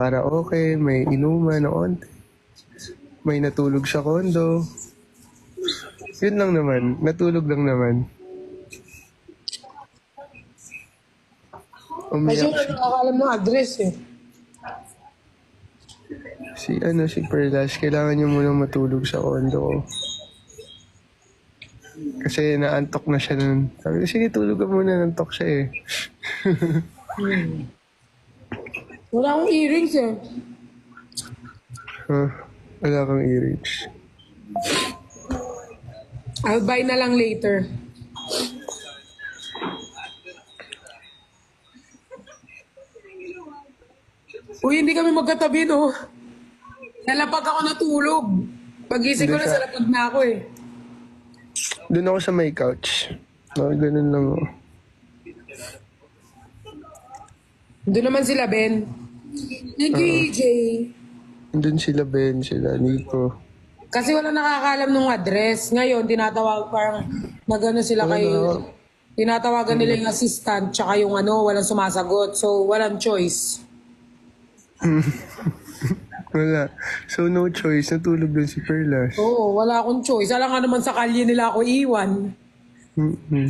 para okay, may inuman na onte. May natulog sa kondo. Yun lang naman. Natulog lang naman. Kasi Umiyak wala si, nakakalam ng address eh. si ano si Perlas. Kailangan niya munang matulog sa kondo ko. Kasi naantok na siya nun. Sabi ko, sige, tulog ka muna. Nantok siya eh. Wala akong earrings eh. Huh? Wala kang earrings. I'll buy na lang later. Uy, hindi kami magkatabi, no? Nalapag ako natulog. Pagising ko na, sa lapag na ako eh. Doon ako sa may couch. Oh, ganun lang oh. Doon naman sila, Ben. Thank you, EJ. Doon sila Ben, sila Nico. Kasi wala nakakalam ng address. Ngayon, tinatawag parang nagano sila Wala kay... na. Tinatawagan nila yung assistant tsaka yung ano, walang sumasagot. So, walang choice. Wala. So no choice, natulog doon si Perlas. Oo, wala akong choice. Alam nga naman sa kalye nila ako iwan. Mm-mm.